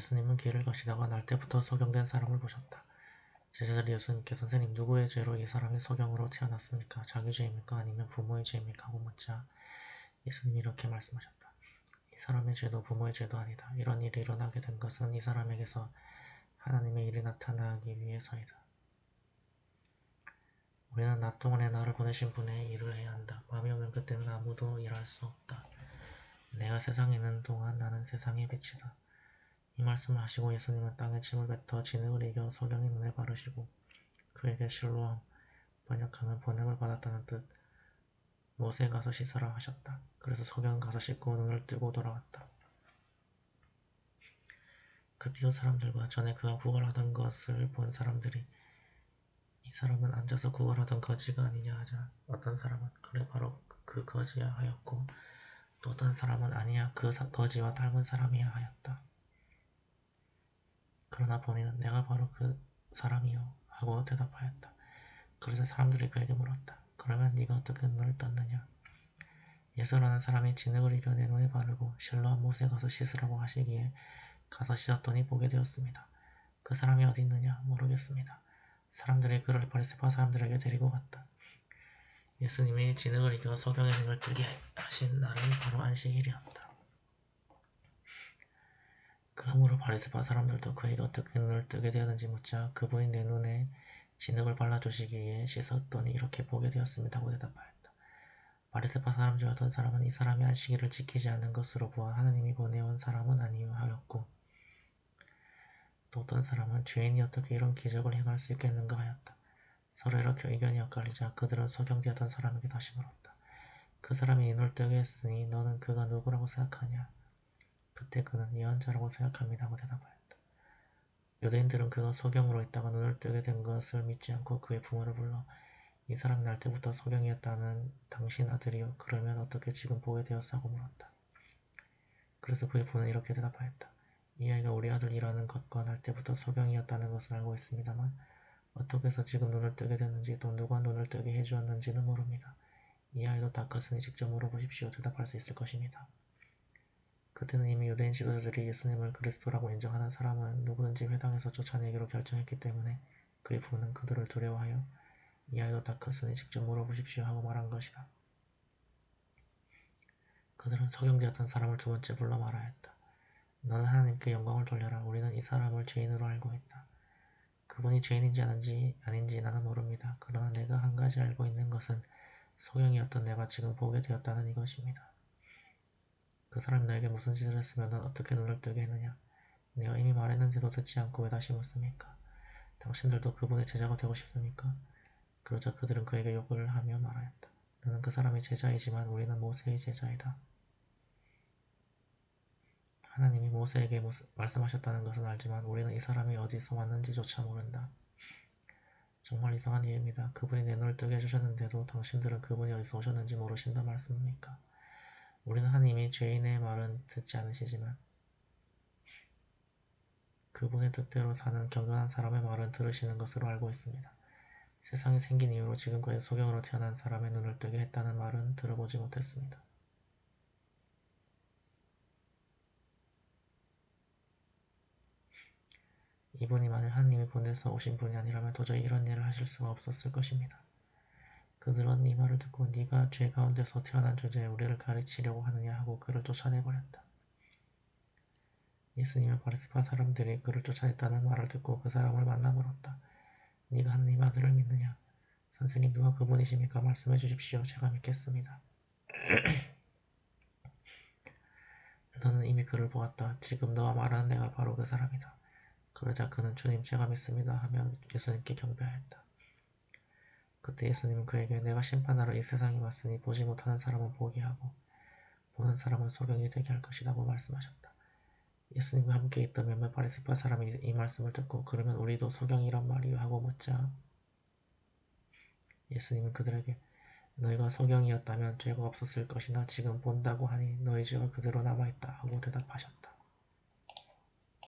예수님은 길을 가시다가 날 때부터 소경된 사람을 보셨다. 제자들이 예수님께 선생님 누구의 죄로 이 사람이 소경으로 태어났습니까? 자기 죄입니까? 아니면 부모의 죄입니까? 하고 묻자 예수님이 이렇게 말씀하셨다. 이 사람의 죄도 부모의 죄도 아니다. 이런 일이 일어나게 된 것은 이 사람에게서 하나님의 일이 나타나기 위해서이다. 우리는 낮 동안에 나를 보내신 분의 일을 해야 한다. 밤이 오면 그때는 아무도 일할 수 없다. 내가 세상에 있는 동안 나는 세상의 빛이다. 이 말씀을 하시고 예수님은 땅에 침을 뱉어 진흙을 이겨 소경의 눈에 바르시고 그에게 실로암 번역하면 보냄을 받았다는 뜻 못에 가서 씻으라 하셨다. 그래서 소경은 가서 씻고 눈을 뜨고 돌아왔다. 그 뒤로 사람들과 전에 그가 구걸하던 것을 본 사람들이 이 사람은 앉아서 구걸하던 거지가 아니냐 하자 어떤 사람은 그래 바로 그 거지야 하였고 또 어떤 사람은 아니야 그 거지와 닮은 사람이야 하였다. 그러나 본인은 내가 바로 그 사람이요 하고 대답하였다. 그래서 사람들이 그에게 물었다. 그러면 네가 어떻게 눈을 떴느냐? 예수라는 사람이 진흙을 이겨 내 눈에 바르고 실로한 못에 가서 씻으라고 하시기에 가서 씻었더니 보게 되었습니다. 그 사람이 어디 있느냐? 모르겠습니다. 사람들이 그를 바리새파 사람들에게 데리고 갔다. 예수님이 진흙을 이겨 소경의 눈을 뜨게 하신 날은 바로 안식일이었다. 그러므로 바리새파 사람들도 그에게 어떻게 눈을 뜨게 되었는지 묻자 그분이 내 눈에 진흙을 발라주시기에 씻었더니 이렇게 보게 되었습니다 고 대답하였다. 바리새파 사람 중 어떤 사람은 이 사람이 안식일을 지키지 않는 것으로 보아 하나님이 보내온 사람은 아니요 하였고 또 어떤 사람은 죄인이 어떻게 이런 기적을 행할 수 있겠는가 하였다. 서로 이렇게 의견이 엇갈리자 그들은 소경되었던 사람에게 다시 물었다. 그 사람이 눈을 뜨게 했으니 너는 그가 누구라고 생각하냐? 그때 그는 예언자라고 생각합니다 하고 대답하였다. 유대인들은 그가 소경으로 있다가 눈을 뜨게 된 것을 믿지 않고 그의 부모를 불러 이 사람이 날 때부터 소경이었다는 당신 아들이요 그러면 어떻게 지금 보게 되었어 하고 물었다. 그래서 그의 부모는 이렇게 대답하였다. 이 아이가 우리 아들이라는 것과 날 때부터 소경이었다는 것을 알고 있습니다만 어떻게 해서 지금 눈을 뜨게 됐는지 또 누가 눈을 뜨게 해주었는지는 모릅니다. 이 아이도 다 컸으니 직접 물어보십시오. 대답할 수 있을 것입니다. 그때는 이미 유대인 지도자들이 예수님을 그리스도라고 인정하는 사람은 누구든지 회당에서 쫓아내기로 결정했기 때문에 그의 부모는 그들을 두려워하여 이 아이도 다 컸으니 직접 물어보십시오 하고 말한 것이다. 그들은 석영되었던 사람을 두 번째 불러 말하였다. 너는 하나님께 영광을 돌려라. 우리는 이 사람을 죄인으로 알고 있다. 그분이 죄인인지 아닌지, 아닌지 나는 모릅니다. 그러나 내가 한 가지 알고 있는 것은 소경이었던 내가 지금 보게 되었다는 이것입니다. 그 사람이 너에게 무슨 짓을 했으면 넌 어떻게 눈을 뜨게 했느냐? 내가 이미 말했는데도 듣지 않고 왜 다시 묻습니까? 당신들도 그분의 제자가 되고 싶습니까? 그러자 그들은 그에게 욕을 하며 말하였다. 너는 그 사람의 제자이지만 우리는 모세의 제자이다. 하나님이 모세에게 말씀하셨다는 것은 알지만 우리는 이 사람이 어디서 왔는지조차 모른다. 정말 이상한 이해입니다. 그분이 내 눈을 뜨게 해주셨는데도 당신들은 그분이 어디서 오셨는지 모르신다 말씀입니까? 우리는 하나님이 죄인의 말은 듣지 않으시지만 그분의 뜻대로 사는 경건한 사람의 말은 들으시는 것으로 알고 있습니다. 세상이 생긴 이후로 지금까지 소경으로 태어난 사람의 눈을 뜨게 했다는 말은 들어보지 못했습니다. 이분이 만일 하나님이 보내서 오신 분이 아니라면 도저히 이런 일을 하실 수가 없었을 것입니다. 그들은 이 말을 듣고 네가 죄 가운데서 태어난 주제에 우리를 가르치려고 하느냐 하고 그를 쫓아내버렸다. 예수님은 바리스파 사람들이 그를 쫓아냈다는 말을 듣고 그 사람을 만나 물었다. 네가 하나님 아들을 믿느냐? 선생님 누가 그분이십니까? 말씀해 주십시오. 제가 믿겠습니다. 너는 이미 그를 보았다. 지금 너와 말하는 내가 바로 그 사람이다. 그러자 그는 주님 제가 믿습니다 하며 예수님께 경배하였다. 그때 예수님은 그에게 내가 심판하러 이 세상에 왔으니 보지 못하는 사람은 보게 하고 보는 사람은 소경이 되게 할 것이라고 말씀하셨다. 예수님과 함께 있던 몇몇 바리새파 사람이 이 말씀을 듣고 그러면 우리도 소경이란 말이요 하고 묻자 예수님은 그들에게 너희가 소경이었다면 죄가 없었을 것이나 지금 본다고 하니 너희 죄가 그대로 남아있다 하고 대답하셨다.